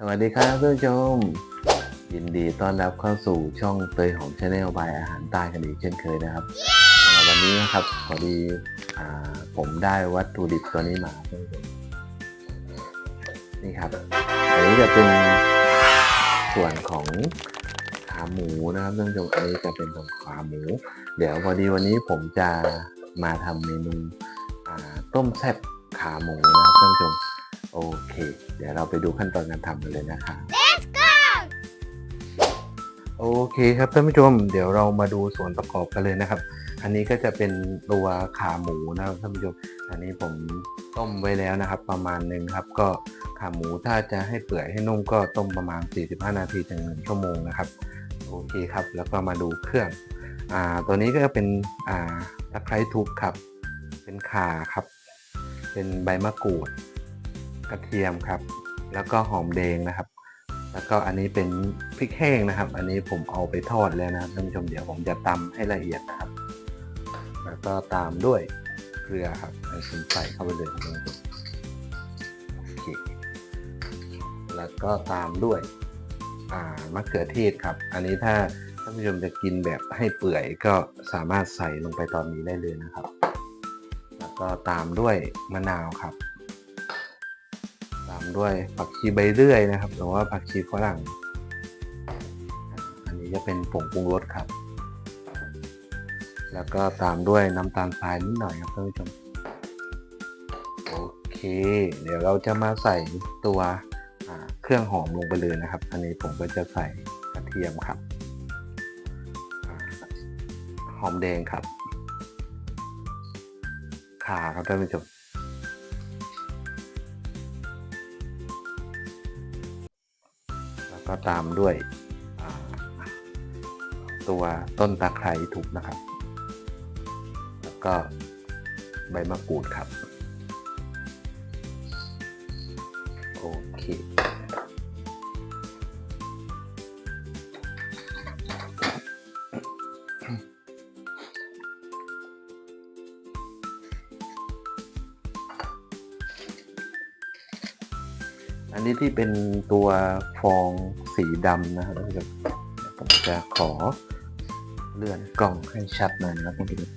สวัสดีครับท่านผู้ชม ยินดีต้อนรับเข้าสู่ช่องเตยของชาแนลบายอาหารใต้กันอีกเช่นเคยนะครับอ่าวันนี้นะครับพอดีอผมได้วัตถุดิบตัวนี้มาท่านผู้ชมนี่ครับอันนี้จะเป็นส่วนของขาหมูนะครับท่านผู้ชมอันนี้จะเป็นของขาหมู เดี๋ยวพอดีวันนี้ผมจะมาทำเมนูต้มแซ่บขาหมูนะครับท่านผู้ชม โอเค เดี๋ยวเราไปดูขั้นตอนการทำกันเลยนะครับ Let's go โอเคครับท่านผู้ชม เดี๋ยวเรามาดูส่วนประกอบกันเลยนะครับ อันนี้ก็จะเป็นตัวขาหมูนะครับท่านผู้ชม อันนี้ผมต้มไว้แล้วนะครับ ประมาณหนึ่งครับ ก็ขาหมูถ้าจะให้เปื่อยให้นุ่มก็ต้มประมาณ 45 นาทีถึง1ชั่วโมงนะครับโอเคครับ แล้วก็มาดูเครื่องอ่าตัวนี้ก็เป็นอ่าตะไคร้ทุบครับ เป็นข่าครับ เป็นใบมะกรูด กระเทียมครับ แล้วก็หอมแดงนะครับ แล้วก็อันนี้เป็นพริกแห้งนะครับ อันนี้ผมเอาไปทอดแล้วนะครับท่านผู้ชมเดี๋ยวผมจะตำให้ละเอียดนะครับ แล้วก็ตามด้วยเกลือครับให้ผมใส่เข้าไปเลยนผู้ชมโอเคแล้วก็ตามด้วยมะเขือเทศครับ อันนี้ถ้าท่านผู้ชมจะกินแบบให้เปื่อยก็สามารถใส่ลงไปตอนนี้ได้เลยนะครับ แล้วก็ตามด้วยมะนาวครับามด้วยผักชีใบเลื่อยนะครับ หรือว่าผักชีฝรั่ง อันนี้จะเป็นผงปรุงรสครับ แล้วก็ตามด้วยน้ำตาลทรายนิดหน่อยครับท่านผู้ชม โอเค เดี๋ยวเราจะมาใส่ตัวเครื่องหอมลงไปเลยนะครับ อันนี้ผมก็จะใส่กระเทียมครับอหอมแดงครับ ข่าครับท่านผู้ชม ก็ตามด้วยตัวต้นตะไคร้ทุบนะครับ แล้วก็ใบมะกรูดครับ โอเค อันนี้ที่เป็นตัวฟอง สีดำนะครับท่านผู้ชมเดี๋ยวผมจะขอเลื่อนกล่องให้ชัดหน่อยนะครับท่านผู้ชม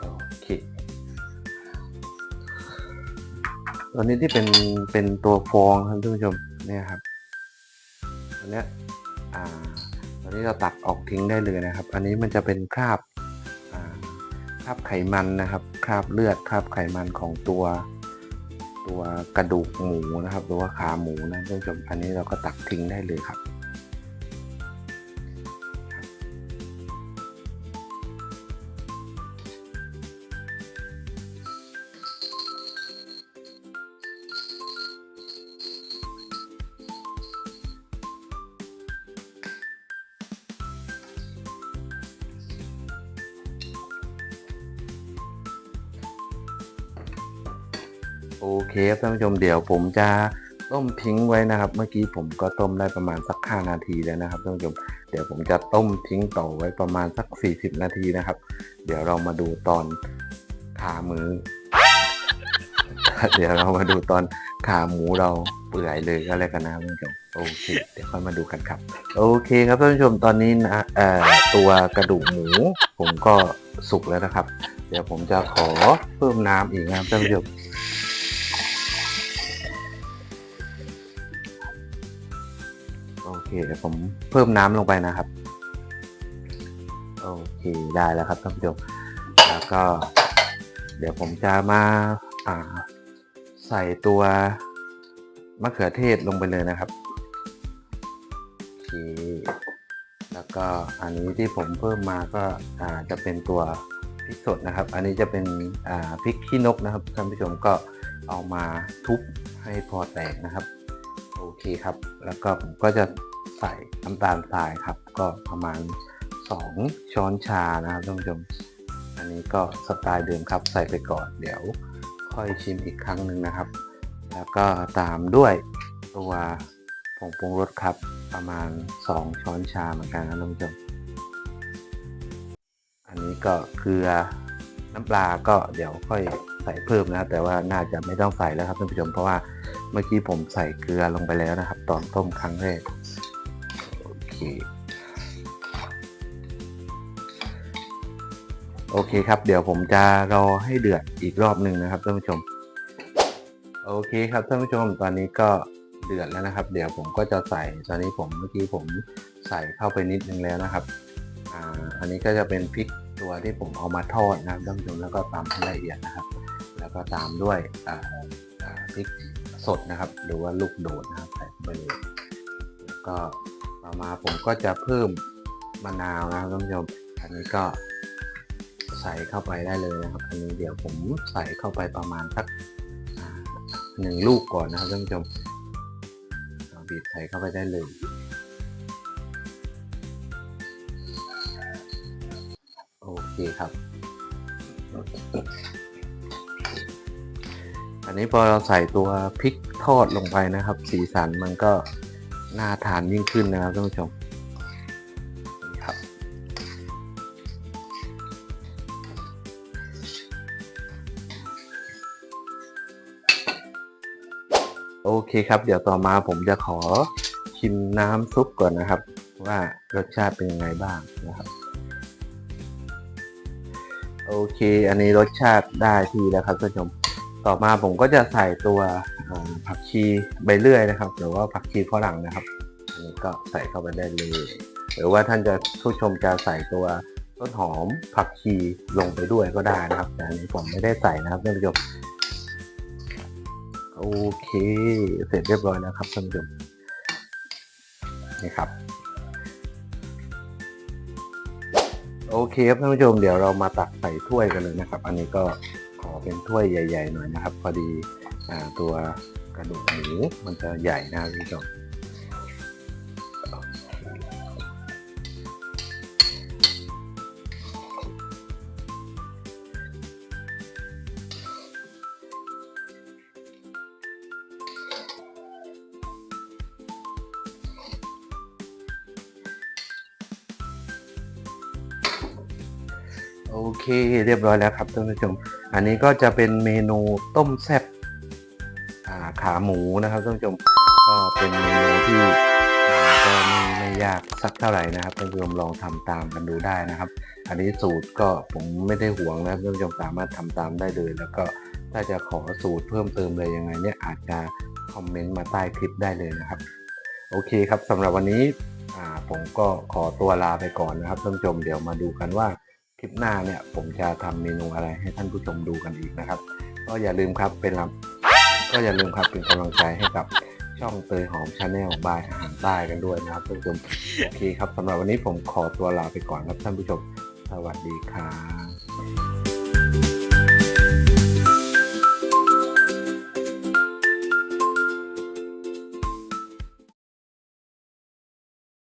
โอเคตัวนี้ที่เป็นเป็นตัวฟองครับท่านผู้ชมเนี่ยครับตัวเนี้ยอ่าตอนนี้เราตักออกทิ้งได้เลยนะครับ อันนี้มันจะเป็นคราบ คราบไขมันนะครับ คราบเลือดคราบไขมันของตัว ตัวกระดูกหมูนะครับหรือว่าขาหมูนะท่านผู้ชมอันนี้เราก็ตักทิ้งได้เลยครับ โอเคครับท่านผู้ชมเดี๋ยวผมจะต้มทิ้งไว้นะครับ เมื่อกี้ผมก็ต้มได้ประมาณสัก 5 นาทีแล้วนะครับท่านผู้ชมเดี๋ยวผมจะต้มทิ้งต่อไว้ประมาณสัก 40 นาทีนะครับ เดี๋ยวเรามาดูตอนขามือ เดี๋ยวเรามาดูตอนขาหมูเราเปื่อยเลยก็แล้วกันนะท่านผู้ชมโอเค เดี๋ยวค่อยมาดูกันครับ โอเคครับท่านผู้ชมตอนนี้นะเอ่อตัวกระดูกหมู ผมก็สุกแล้วนะครับ เดี๋ยวผมจะขอเพิ่มน้ำอีกนะครับท่านผู้ชม เคเดี๋ยวผมเพิ่มน้ำลงไปนะครับโอเคได้แล้วครับท่านผู้ชมแล้วก็ เดี๋ยวผมจะมาอ่าใส่ตัวมะเขือเทศลงไปเลยนะครับโอเคแล้วก็อันนี้ที่ผมเพิ่มมาก็อ่าจะเป็นตัวพริกสดนะครับ อันนี้จะเป็นอ่าพริกขี้นกนะครับท่านผู้ชมก็เอามาทุบให้พอแตกนะครับ โอเคครับ แล้วก็ผมก็จะ ใส่น้ำตาลทรายครับ ก็ประมาณ 2 ช้อนชานะครับท่านผู้ชม อันนี้ก็สไตล์เดิมครับใส่ไปก่อนเดี๋ยวค่อยชิมอีกครั้งหนึ่งนะครับ แล้วก็ตามด้วยตัวผงปรุงรสครับประมาณ 2 ช้อนชาเหมือนกันนะท่านผู้ชม อันนี้ก็เกลือน้ำปลาก็เดี๋ยวค่อยใส่เพิ่มนะแต่ว่าน่าจะไม่ต้องใส่แล้วครับท่านผู้ชมเพราะว่าเมื่อกี้ผมใส่เกลือลงไปแล้วนะครับ ตอนต้มครั้งแรก โอเคโอเคครับ เดี๋ยวผมจะรอให้เดือดอีกรอบหนึ่งนะครับท่านผู้ชม โอเคครับท่านผู้ชมตอนนี้ก็เดือดแล้วนะครับ เดี๋ยวผมก็จะใส่ตอนนี้ผมเมื่อกี้ผมใส่เข้าไปนิดนึงแล้วนะครับอ่าอันนี้ก็จะเป็นพริกตัวที่ผมเอามาทอดนะครับท่านผู้ชมแล้วก็ตามให้ละเอียดนะครับ แล้วก็ตามด้วยอ่าพริกสดนะครับ หรือว่าลูกโดดนะครับใส่ไปเลยแล้วก็ ต่อมาผมก็จะเพิ่มมะนาวนะครับท่านผู้ชมอันนี้ก็ใส่เข้าไปได้เลยนะครับ อันนี้เดี๋ยวผมใส่เข้าไปประมาณสักหนึ่งลูกก่อนนะครับท่านผู้ชมบีบใส่เข้าไปได้เลยโอเคครับ อันนี้พอเราใส่ตัวพริกทอดลงไปนะครับ สีสันมันก็ น่าทานยิ่งขึ้นนะครับท่านผู้ชมครับโอเคครับ เดี๋ยวต่อมาผมจะขอชิมน้ำซุปก่อนนะครับ ว่ารสชาติเป็นยังไงบ้างนะครับโอเค อันนี้รสชาติได้ที่แล้วครับท่านผู้ชม ต่อมาผมก็จะใส่ตัวผักชีใบเลื่อยนะครับ หรือว่าผักชีฝรั่งนะครับอันนี้ก็ใส่เข้าไปได้เลย หรือว่าท่านจะผู้ชมจะใส่ตัวต้นหอมผักชีลงไปด้วยก็ได้นะครับ แต่อันนี้ผมไม่ได้ใส่นะครับท่านผู้ชมโอเค เสร็จเรียบร้อยแล้วครับท่านผู้ชมนี่ครับโอเคครับท่านผู้ชมเดี๋ยวเรามาตักใส่ถ้วยกันเลยนะครับ อันนี้ก็ เป็นถ้วยใหญ่ ๆ หน่อยนะครับ พอดีอตัวกระดูกหมูมันจะใหญ่นะครับท่านผู้ชมโอเค เรียบร้อยแล้วครับท่านผู้ชม อันนี้ก็จะเป็นเมนูต้มแซ่บาขาหมูนะครับท่านผู้ชมก็เป็นเมนูที่ก็ไม่ไม่ยากสักเท่าไหร่นะครับท่านผู้ชมลองทำตามกันดูได้นะครับ อันนี้สูตรก็ผมไม่ได้ห่วงนะครับท่านผู้ชมสามารถทำตามได้เลย แล้วก็ถ้าจะขอสูตรเพิ่มเติมเลยยังไงเนี่ยอาจจะคอมเมนต์มาใต้คลิปได้เลยนะครับ โอเคครับสำหรับวันนี้ผมก็ขอตัวลาไปก่อนนะครับท่านผู้ชมเดี๋ยวมาดูกันว่า คลิปหน้าเนี่ยผมจะทำเมนูอะไรให้ท่านผู้ชมดูกันอีกนะครับ ก็อย่าลืมครับเป็นลำก็อย่าลืมครับเป็นกำลังใจให้กับช่องเตยหอมชาแนลบายอาหารใต้กันด้วยนะครับท่านผู้ชมโอเคครับสำหรับวันนี้ผมขอตัวลาไปก่อนครับท่านผู้ชม สวัสดีครับ